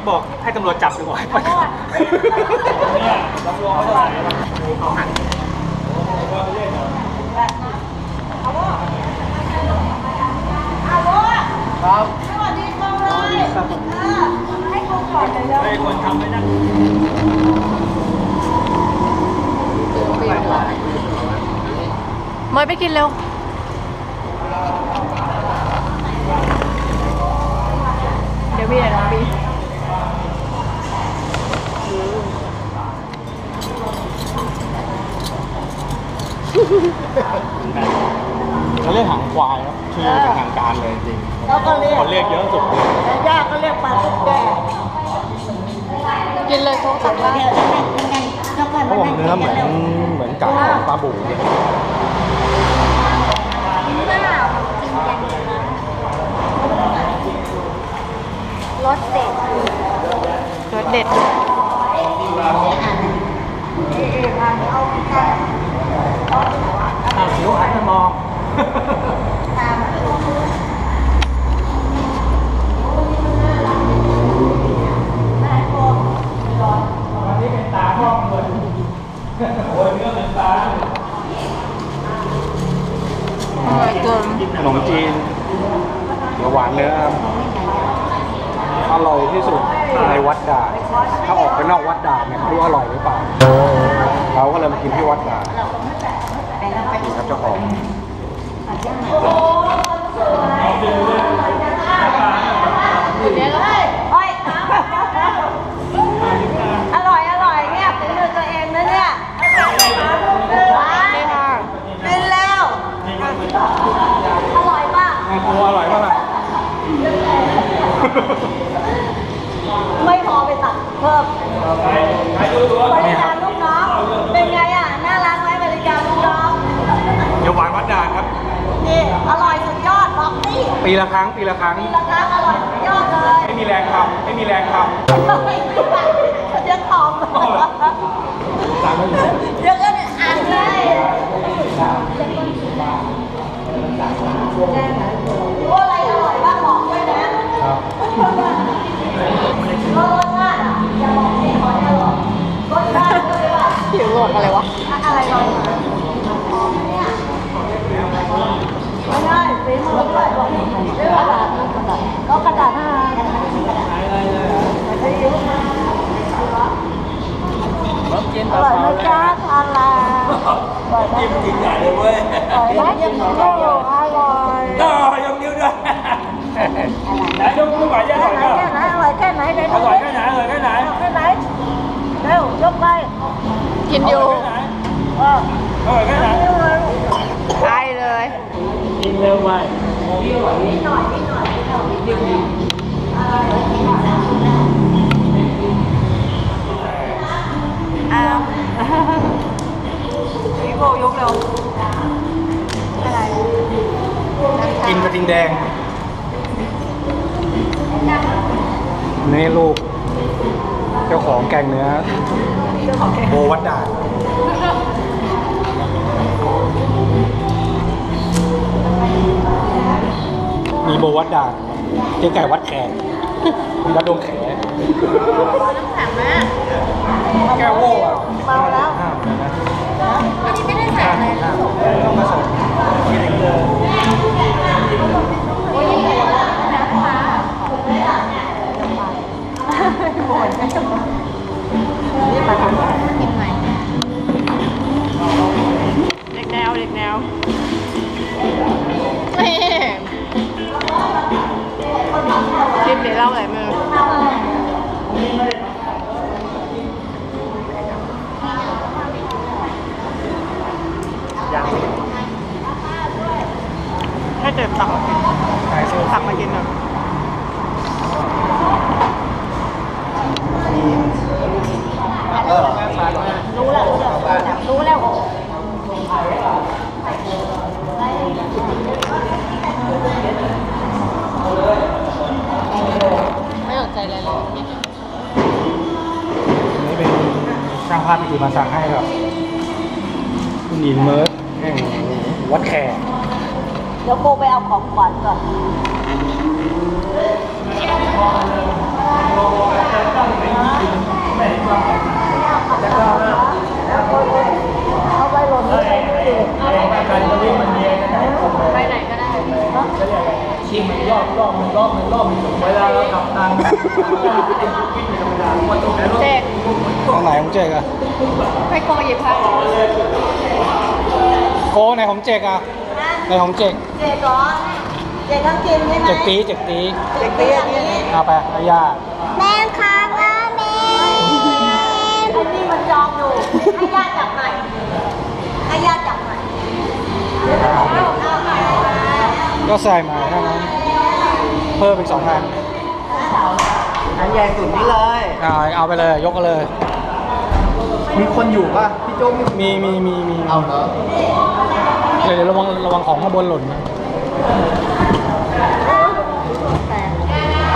นบอกให้ตำรวจจับดีกว่าไปเนี่ยตำรวจเขาจะเอาหันครับสวัสดีกองเลยเออให้กองก่อนเลยเร็วไอ้คนทำไม่นั่นเมยไปกินเร็ว เดี๋ยวพี่เดี๋ยวน้องพี่ เขาเรียกหางควายครับชื่อเป็นทางการเลยจริง แล้วก็เรียก คนเรียกเยอะสุด แต่ย่าก็เรียกปลาตุ๊กแก กินเลยโค้งตักได้แล้วก็เขาบอกเนื้อเหมือนเหมือนกับปลาบูเลยรสเด็ดรสเด็ดเองค่ะเอาแค่อ้าวผิวหันไปมอง โอ้ยเนื้อเหมือนตาอร่อยเกินขนมจีนเขียวหวานเนื้อครับอร่อยที่สุดในวัดดาดถ้าออกไปนอกวัดดาดเนี่ยไม่รู้อร่อยหรือเปล่าเราก็เลยมากินที่วัดดาดนี่ครับเจ้าของเดี๋ยว ไม่พอไปตัดเพิ่มบริการลูกน้องเป็นไงอะ น่ารักไหมบริการลูกน้องเขียวหวานวัดดาดครับ นี่อร่อยสุดยอดบอกนี่ปีละครั้งปีละครั้งมีราคาอร่อยสุดยอดเลยไม่มีแรงทำไม่มีแรงทเดี๋ยวตอบเดี๋ยวก็อ่านให้ ผิวโหลดอะไรวะ อะไรลอยมาหอมเนี่ยไม่ได้ฝีมือด้วยบอกด้วยกระดาษก็กระดาษห้าอร่อยไหมจ๊ะทานละอร่อยไหมจิ้มจริงใหญ่เลยเว้ยอร่อยไหมยังโอ้อร่อยต่อยกนิ้วด้วยไหนยกนิ้วไหวยังแค่ไงไหนแค่ไหนอร่อยแค่ไหนไหนอร่อยแค่ไหนอร่อยแค่ไหนแค่ไหนเร็วยกไป กินอยู่เอออร่อยแค่ไหนเร็วเลยใช่เลยกินเร็วไปนิดหน่อยนิดหน่อยนิดหน่อยอ้าวพี่โบยกเร็วอะไรกินกระทิงแดงนี่ลูก เจ้าของแกงเนื้อโบวัดดาดมีโบวัดดาดเจ๊ไก่วัดแขกมีวัดดงแขกแก้วโว้อะเมาแล้วห้ามนะอันนี้ไม่ได้ใส่อะไรห้ามต้องมาส่ง 看看。 คุณหญิงเมิร์ดแห่งวัดแขกเดี๋ยวโกไปเอาของขวัญก่อนเเอาไปหล่นเลยไปไหนก็ได้ชิมรอบรอบหนึ่งรอบหนึ่งรอบหนึ่งเวลาเราขับตังค์วิ่งธรรมดาวันตรงไหนรถเจ๊กตรงไหนของเจกอะ ไปโกหยิบให้โกไหนของเจกอะไหนของเจกเจ๊ก่อนเจ๊ทั้งกินใช่ไหมเจกตีเจกตีเจ๊ตีอันนี้เอาไปให้ย่าแม่ค้างอะแม่อันนี้มันจองอยู่ให้ญาติจับใหม่ให้ญาติจับใหม่เอาเอาใหม่มาก็ใส่มาแค่นั้นเพิ่มอีกสองพันอันใหญ่สุดนี้เลยเอาเอาไปเลยยกกันเลย มีคนอยู่ป่ะพี่โจ้มีมีมีมีมีเอาเหรอเดี๋ยวเดี๋ยวระวังระวังของข้างบนหล่นนะ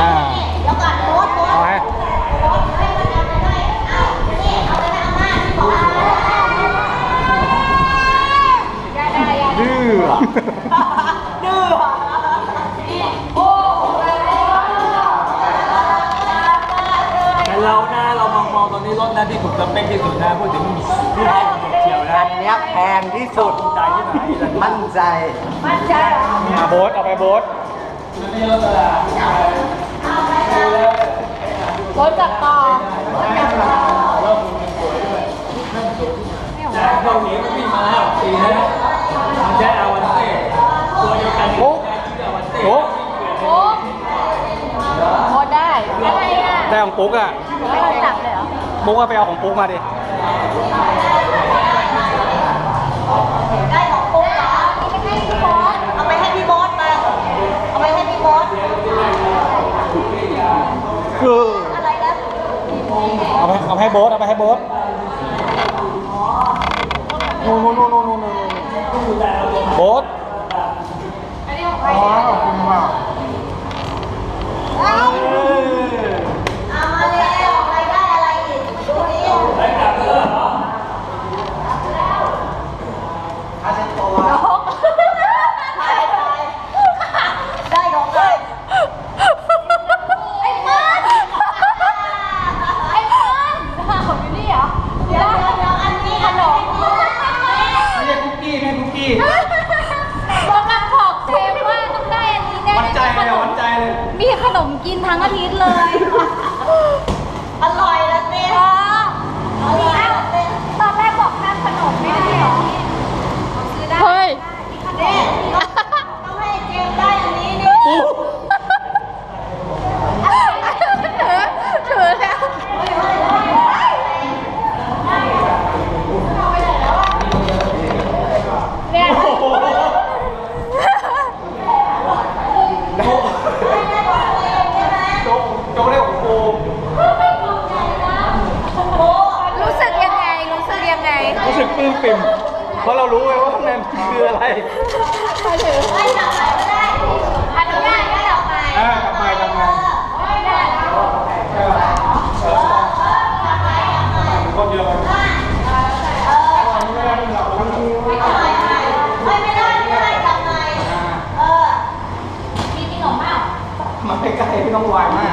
อ่าแล้วก่อนโพสต์โพสต์เอาไหมดื้ออะดื้ออะแต่เรานะ เรามองมองตอนนี้รถนะที่ถูกสเปคที่สุดนะพูดถึงรูปร่างเฉียวนะอันเนี้ยแพงที่สุด ใจที่ไหนล่ะมั่นใจ มั่นใจเหรออ่าโบ๊ทเอาไปโบ๊ทนี่รถตลาดรถจับต่อแต่พวกนี้มันวิ่งมาแล้วปีแล้วมันใช้อาวันเต้ตัวเดียวกันโอ้อาวันเต้โอ้โอ้โคตรได้อะไรอะได้ของปุ๊กอะไม่ต้องจับ เลยเอปุ๊กก็ไปเอาของปุ๊กมาดิของปุ๊กเหรอเอาไปให้พี่โบ๊ทเอาไปให้พี่โบ๊ทไปเอาไปให้พี่โบ๊ท คือ อะไรนะ เอาไปเอาไปให้โบ๊ทเอาไปให้โบ๊ทนู่นนู่นนู่นนู่นนู่นนู่นโบ๊ท อ๋อขอบคุณมาก เอามาแล้วใครได้อะไรอีกดูดิ ได้กลับแล้วเหรอ นกใครใครได้ของใครไอ้เปิ้ลไอ้เปิ้ล ของอยู่นี่เหรอ เดี๋ยวเดี๋ยวเดี๋ยวอันนี้ขนม ไม่ใช่คุกกี้ไม่ใช่คุกกี้ บอกกับบอกเชฟว่าต้องได้อันนี้แน่ หวันใจเลยหวันใจเลย มีขนมกินทั้งอาทิตย์เลย อร่อยแล้วสิ เออ อร่อยแล้วสิ ตอนแรกบอกห้ามขนมไม่ได้เหรอซื้อได้ เฮ้ย นี่ต้องต้องให้เจมส์ได้อันนี้นี่ ถือถือแล้ว เนี่ย โจ๊กโจ๊กได้ของโก รู้สึกยังไง รู้สึกยังไง รู้สึกปลื้ ม เพราะเรารู้ไงว่าข้างในคืออะไรไม่ทำอะไรก็ได้อนุญาตให้เราไปอ่ากลับมาทำงานคนเดียวกันไม่ไม่ได้ไม่ได้ทำไงเออมีขนมเปล่ามาใกล้ไม่ต้องวายมาก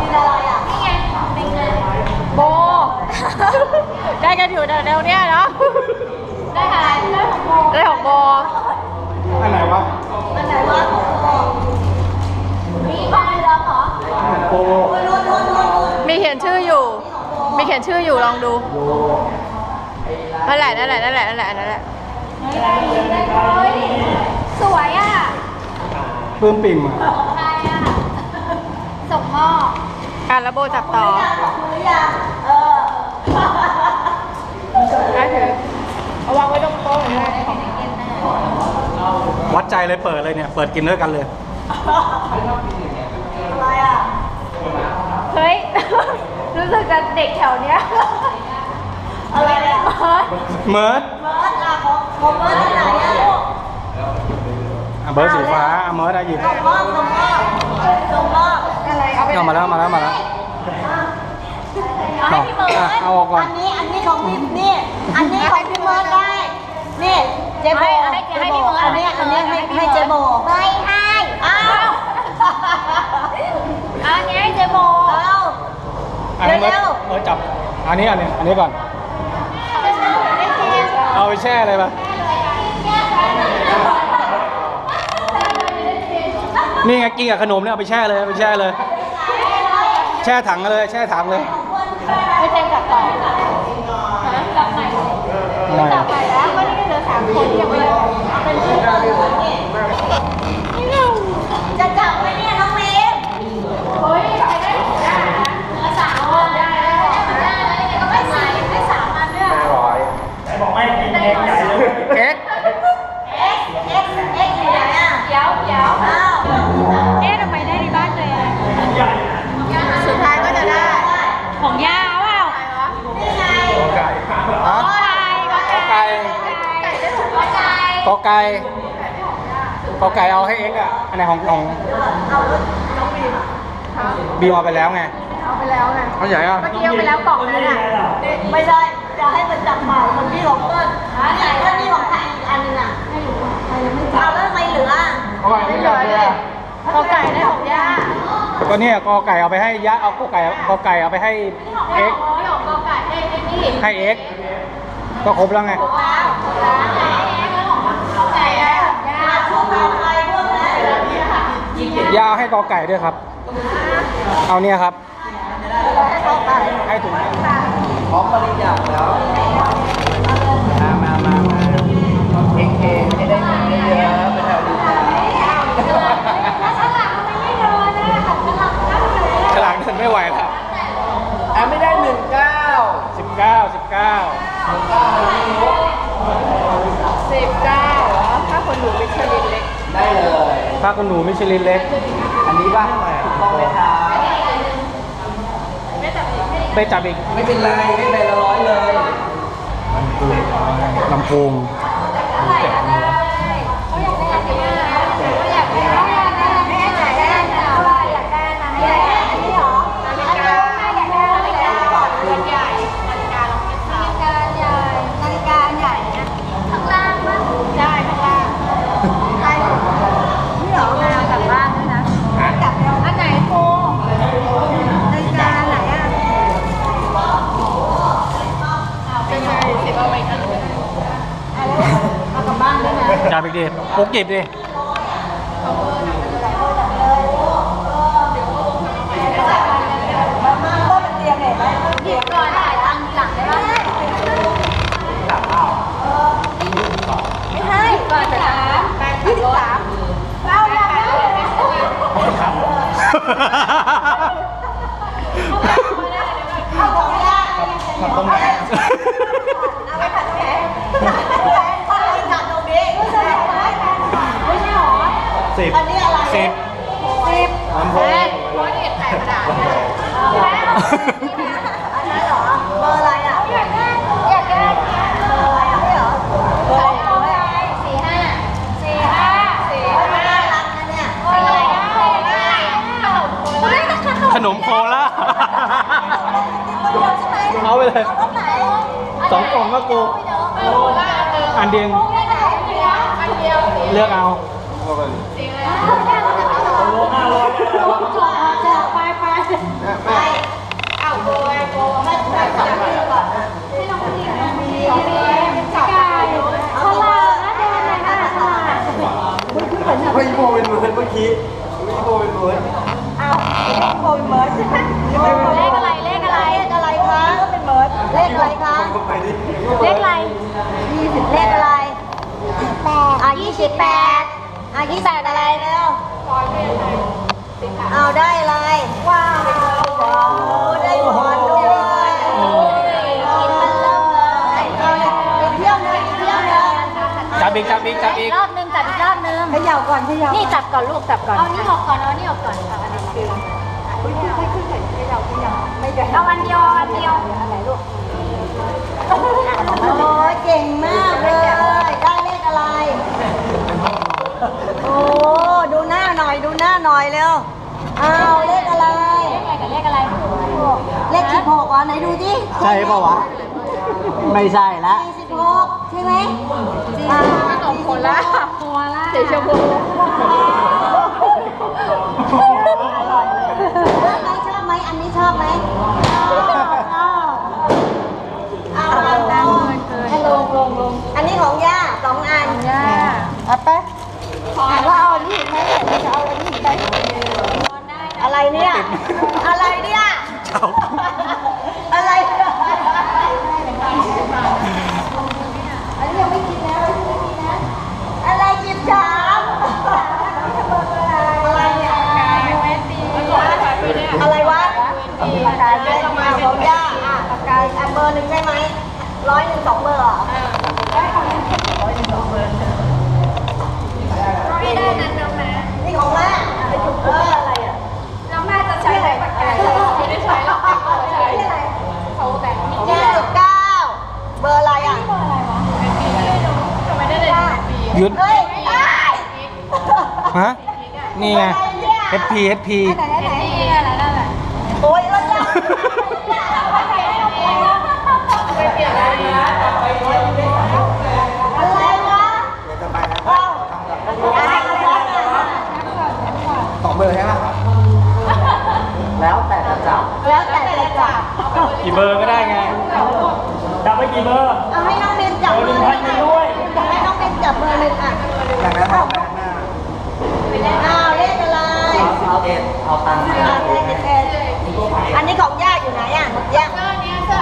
กินอะไรอะ นี่ไงเป็นไง โบ ได้กันอยู่แถวๆเนี้ยเนาะ ได้อะไรได้ของโมได้ของโบอันไหนวะอันไหนวะของโปมีของเหลืองเหรอของโกนู่นนู่นนู่นนู่นมีเขียนชื่ออยู่ มีเขียนชื่ออยู่ลองดูนั่นแหละนั่นแหละนั่นแหละนั่นแหละนั่นแหละเฮ้ยสวยอะปลื้มปิ่มอะของใครอะส่งหม้อการระโบจับต่อ ของมือหรือยังเออได้ถือเอาวางไว้ตรงโต๊ะหน่อยนะวัดใจเลยเปิดเลยเนี่ย เปิดกินด้วยกันเลย อะไรอะ เฮ้ย รู้สึกจะเด็กแถวเนี้ยอะไรอะเมิร์ดเบิร์ดอะของของเบิร์ดอันไหนอะลูกอะเบิร์ดสีฟ้าอะเมิร์ดอะหยิบส่งมอบส่งมอบส่งมอบอะไรเอามาแล้วมาแล้วมาแล้วเอาให้พี่เบิร์ดอะเอาออกก่อน อันนี้อันนี้ของพี่นี่ อันนี้ของพี่เบิร์ดได้ นี่เจโบให้ให้ให้พี่เบิร์ดอันนี้อันนี้ให้ให้เจโบไม่ให้อ้าวอันนี้ให้เจโบอันนี้เร็วเออจับ อันนี้อันนี้อันนี้ก่อน เอาไปแช่เลยปะนี่ไงกินกับขนมเนี่ยเอาไปแช่เลยเอาไปแช่เลย แช่ถังเลย แช่ถังเลย ไม่เจนกับต่อจับใหม่ไม่จับใหม่แล้วก็นี่ก็เหลือสามคนที่ยังไม่เป็นเพื่อน กอไก่กอไก่เอาให้เอ็กอะอันไหนของของบีมเอาไปแล้วไงเอาไปแล้วไงเอาใหญ่อะเมื่อกี้เอาไปแล้วกล่องนั้นอะไม่ใช่จะให้มันจับใหม่มันพี่ของเปิ้ลนี่เปิ้ลนี่ของใครอีกอันนึงอะเอาแล้วทำไมเหลืออะเอาไปไม่เหลือเลยอะกอไก่ได้ของย่าก็เนี่ยกอไก่เอาไปให้ยะเอากอไก่กอไก่เอาไปให้เอ็กร้อยของกอไก่ให้ไอ้นี่ให้เอ็กก็ครบแล้วไงร้านไห ยาให้กอไก่ด้วยครับ เอาเนี่ยครับ ให้ถุงพร้อมบริจาคแล้ว มามามามาเองเองให้ได้เงินเยอะๆเป็นแถวดี แล้วฉลากทำไมไม่เดินนะขัดฉลากนั่งอยู่เลย ฉลากเดินไม่ไหวแล้ว อะไม่ได้หนึ่งเก้า สิบเก้าสิบเก้า สิบเก้าเหรอถ้าคนหนูเป็นชลินเล็ก ได้เลย ถ้าคุณหนูมิช ลินเล็ก อันนี้ป่ะถูกต้องไหมครับไปจับอีก ไม่เป็นไร ไม่เป็นละร้อยเลย ลำโพง อีกดิปุ๊กจิบดิหยิบกอนถ่ายตังค์ทีหลังได้ปะไม่ให้ก่อนจะถามยี่สิบสามเราอยากได้ เอาของย่า มันต้อง เอาไปผัดตรงไหนถ้าเราจับตรงนี้ ไม่ใช่หรอ สิบ อันนี้อะไร สิบ สิบ ลำโพง ร้อยเอ็ดแปดกระดาษ อั นนั้นเหรอเบอร์อะไรอะอยากได้อยากได้เบอร์อะไรอะไม่เหรอเบอร์อะไรสี่ห้าสี่ห้าสี่เฮ้ยมันน่ารักนะเนี่ยอะไรได้ได้ขนมโคราชขนมโคล่าใช่ไหมเอาไปเลยรถไหนสองกล่องก็กูโคราชเอออันเดียวได้ไหนเดียวอันเดียวสีเลือกเอาสีอะไรโลห้าร้อยได้แล้วไปไป เฮ้ยโมเป็นเหมือนเมื่อกี้พี่โมเป็นเหมือนเอาโบเป็นเมิร์ดเลขอะไรเลขอะไรเลขอะไรคะก็เป็นเมิร์ดเลขอะไรคะไปดิเลขอะไรยี่สิบเลขอะไรแปดอะยี่สิบแปดอะยี่สิบแปดอะไรเร็วเอาได้อะไรว้าวว้าวได้หมอนด้วยกินมันเริ่มเลยเอาเลยไปเที่ยวเลยไปเที่ยวเลยจับอีกจับอีกจับอีกรอบนึงจับอีกรอบนึง เขย่าก่อนเขย่านี่จับก่อนลูกจับก่อนเอานี่ออกก่อนเอานี่ออกก่อนเอาอันนี้คือเอาอันเดียวเอาอันเดียวอะไรลูกโอ้ยเก่งมากเลยได้เลขอะไร โอ้ดูหน้าหน่อยดูหน้าหน่อยเร็วอ้าวเลขอะไรเลขอะไรกับเลขอะไรเลขสิบหกอะไหนดูดิใช่ป่าวะไม่ใช่ละสี่สิบหกใช่ไหมอ่าขนมโคล่าโคราช สีชมพูชอบไหมอันนี้ชอบไหมชอบชอบเอาให้ลงลงลงอันนี้ของย่าสองอันย่าเอาไปอ่าว่าเอาอันนี้ไหมจะเอาอันนี้ไปอะไรเนี่ย อะไรเนี่ยอะไร ร์หนึ่งใช่ไหมร้อยหนึ่งสองเบอร์เหรอไม่ได้นั้นน้องแม่นี่ของแม่ไปจุกเบอร์อะไรอะน้องแม่จะใช้อะไรปากกาไม่ได้ใช้หรอกใช้เขาแต่งยี่สิบเก้าเบอร์อะไรอะทำไมได้เลยปีหยุดเฮ้ยได้ฮะนี่ไงอะไรเนี่ย HP HP ไหน แล้วแต่จะจับกี่เบอร์ก็ได้ไงจับไปกี่เบอร์ เอาให้น้องเบนจับเบอร์หนึ่งอะจะให้น้องเบนจับเบอร์หนึ่งอะจากนั้นเอาแบงหน้าอ้าวเลขอะไรเอาเอ็ดเอาตังค์อ่าเลขเอ็ดอันนี้ของย่าอยู่ไหนอะย่าเสื้อนี้เสื้อ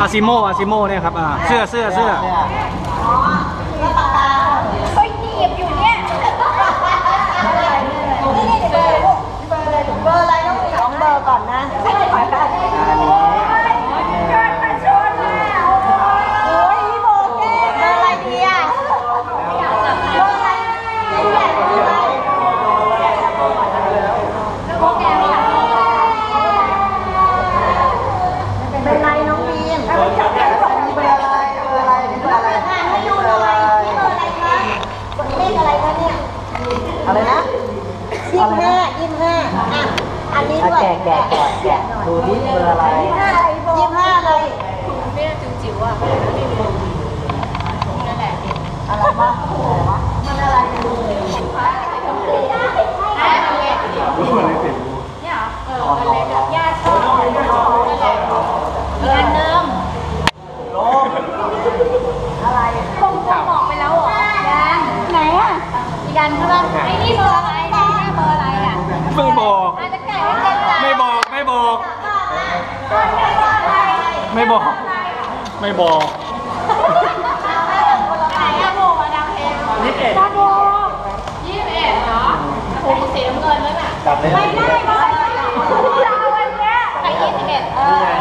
อาซิโมอาซิโมอาซิโมเนี่ยครับอ่าเสื้อเสื้อเสื้อ อ๋อแล้วปากกา เฮ้ยหนีบอยู่เนี่ย นี่นี่เบอร์เบอร์อะไรเบอร์อะไรต้องสองเบอร์ก่อนนะ อันนี้ โอ้ยโบเก้เบอร์อะไรดีอะเบอร์อะไรใหญ่เบอร์อะไรเป็นไรน้องบีมเบอร์อะไรเบอร์อะไรเบอร์อะไรเบอร์อะไรอ่านให้ดูหน่อยนี่เบอร์อะไรคะเลขอะไรคะเนี่ย อะไรนะยี่สิบห้ายี่สิบห้าอะ อัน นี้ด้วยแกะแกะก่อนแกะดูนี่เบอร์อะไรยี่สิบห้ายี่ห้าอะไรไม่ได้จิ๋วจิ๋วอะไม่รู้นั่นแหละอะไรวะอะไรวะมันอะไรเนี่ยเนี่ยเหรออออันเล็กอะย่าชอบนั่นแหละงานเดิมอะไรคงคงบอกไปแล้วเหรอยังไหนอะยันใช่ป่ะไอ้นี่เบอร์อะไรนี่เบอร์อะไรอะไม่บอกอาจจะแก่ให้เต็มใจ ไม่บอก ไม่บอก เบอร์อะไร ไม่ บอก ไม่บอกไหนอะโบมาดังเพลงยี่สิบเอ็ดตาโบยี่สิบเอ็ดเหรอโอ้โหสีน้ำเงินแล้วน่ะจับเลยไม่ได้ไม่ได้จะเอาวันเนี้ยใครยี่สิบเอ็ดเออ